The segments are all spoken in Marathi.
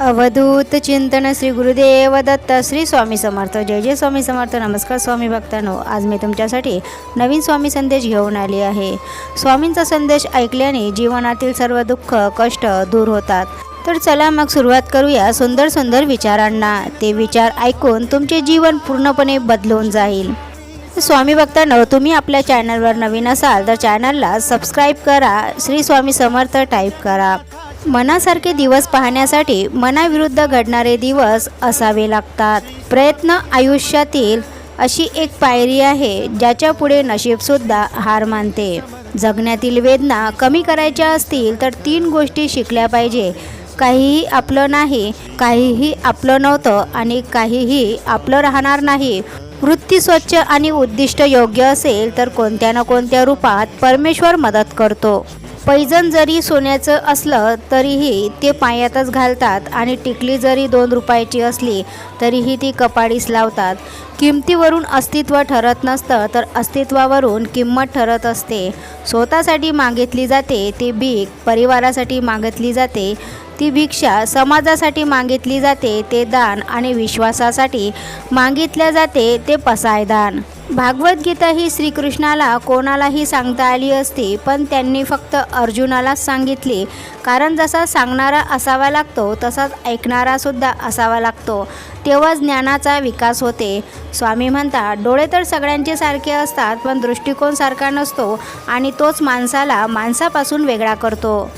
अवधूत चिंतन श्री गुरुदेव दत्त श्री स्वामी समर्थ. जय जय स्वामी समर्थ. नमस्कार स्वामी भक्तांनो. आज मी तुमच्यासाठी नवीन स्वामी संदेश घेऊन आली आहे. स्वामींचा संदेश ऐकल्याने जीवनातील सर्व दुःख कष्ट दूर होतात. तर चला मग सुरुवात करूया सुंदर सुंदर विचारांना. ते विचार ऐकून तुमचे जीवन पूर्णपणे बदलून जाईल. स्वामी भक्तांनो तुम्ही आपल्या चॅनलवर नवीन असाल तर चॅनलला सबस्क्राईब करा. श्री स्वामी समर्थ टाईप करा. मनासारखे दिवस पाहण्यासाठी मनाविरुद्ध घडणारे दिवस असावे लागतात. प्रयत्न आयुष्यातील अशी एक पायरी आहे ज्याच्या पुढे नशीबसुद्धा हार मानते. जगण्यातील वेदना कमी करायच्या असतील तर तीन गोष्टी शिकल्या पाहिजे. काहीही आपलं नाही काहीही आपलं नव्हतं आणि काहीही आपलं राहणार नाही. वृत्ती स्वच्छ आणि उद्दिष्ट योग्य असेल तर कोणत्या ना कोणत्या रूपात परमेश्वर मदत करतो. पैजण जरी सोन्याचं असलं तरीही ते पायातच घालतात आणि टिकली जरी दोन रुपयाची असली तरीही ती कपाडीस लावतात. किमतीवरून अस्तित्व ठरत नसतं तर अस्तित्वावरून किंमत ठरत असते. स्वतःसाठी मागितली जाते ती भीक परिवारासाठी मागितली जाते. ती भिक्षा समाजासाठी मागितली जाते ते दान आणि विश्वासासाठी मागितल्या जाते ते पसायदान. भागवद्गीता ही श्रीकृष्णाला कोणालाही सांगता आली असती पण त्यांनी फक्त अर्जुनालाच सांगितली. कारण जसा सांगणारा असावा लागतो तसाच ऐकणारासुद्धा असावा लागतो. तेव्हा ज्ञानाचा विकास होते. स्वामी म्हणतात डोळे तर सगळ्यांचे सारखे असतात पण दृष्टिकोन सारखा नसतो आणि तोच माणसाला माणसापासून वेगळा करतो.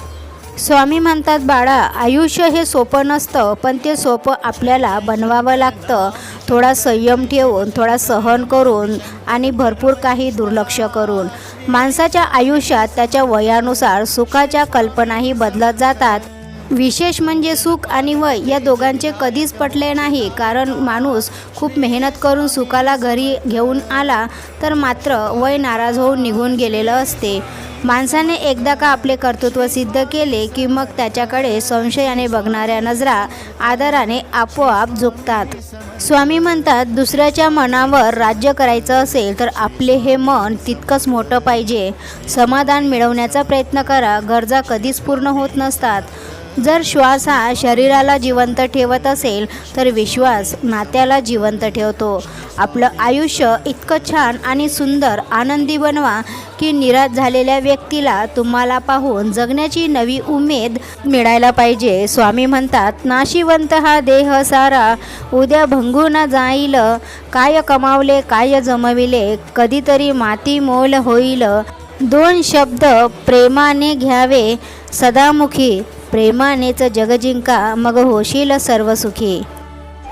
स्वामी म्हणतात बाळा आयुष्य हे सोपं नसतं पण ते सोपं आपल्याला बनवावं लागतं. थोडा संयम ठेवून थोडा सहन करून आणि भरपूर काही दुर्लक्ष करून. माणसाच्या आयुष्यात त्याच्या वयानुसार सुखाच्या कल्पनाही बदलत जातात. विशेष म्हणजे सुख आणि वय या दोघांचे कधीच पटले नाही. कारण माणूस खूप मेहनत करून सुखाला घरी घेऊन आला तर मात्र वय नाराज होऊन निघून गेलेलं असते. माणसाने एकदा का आपले कर्तृत्व सिद्ध केले की मग त्याच्याकडे संशयाने बघणाऱ्या नजरा आदराने आपोआप झुकतात. स्वामी म्हणतात दुसऱ्याच्या मनावर राज्य करायचं असेल तर आपले हे मन तितकंच मोठं पाहिजे. समाधान मिळवण्याचा प्रयत्न करा गरजा कधीच पूर्ण होत नसतात. जर श्वास हा शरीराला जिवंत ठेवत असेल तर विश्वास नात्याला जिवंत ठेवतो. आपलं आयुष्य इतकं छान आणि सुंदर आनंदी बनवा की निराश झालेल्या व्यक्तीला तुम्हाला पाहून जगण्याची नवी उमेद मिळायला पाहिजे. स्वामी म्हणतात नाशिवंत हा देह सारा उद्या भंगून जाईल. काय कमावले काय जमविले कधीतरी माती मोल होईल. दोन शब्द प्रेमाने घ्यावे सदामुखी प्रेमानेच जग जिंका मग होशील सर्व सुखी.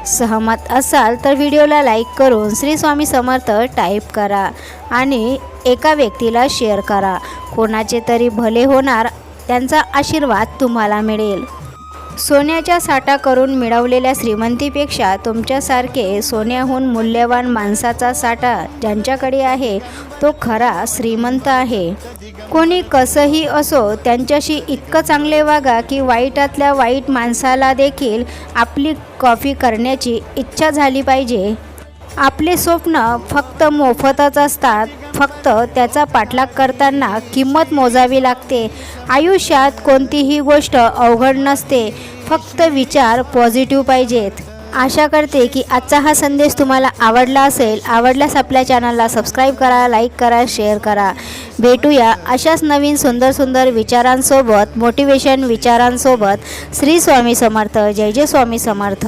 सहमत असाल तर व्हिडिओला लाईक करून श्री स्वामी समर्थ टाईप करा आणि एका व्यक्तीला शेअर करा. कोणाचे तरी भले होणार त्यांचा आशीर्वाद तुम्हाला मिळेल. सोन्याच्या साठा करून मिळवलेल्या श्रीमंतीपेक्षा तुमच्यासारखे सोन्याहून मूल्यवान माणसाचा साठा ज्यांच्याकडे आहे तो खरा श्रीमंत आहे. कोणी कसंही असो त्यांच्याशी इतकं चांगले वागा की वाईटातल्या वाईट माणसाला देखील आपली कॉफी करण्याची इच्छा झाली पाहिजे. आपले स्वप्न फक्त मोफतच असतात. फक्त त्याचा पाठलाग करताना किंमत मोजावी लागते. आयुष्यात कोणतीही गोष्ट अवघड नसते. फक्त विचार पॉझिटिव्ह पाहिजेत. आशा करते की आजचा हा संदेश तुम्हाला आवडला असेल. आवडल्यास आपल्या चॅनलला सबस्क्राईब करा लाईक करा शेअर करा. भेटूया अशाच नवीन सुंदर सुंदर विचारांसोबत मोटिवेशन विचारांसोबत. श्री स्वामी समर्थ. जय जय स्वामी समर्थ.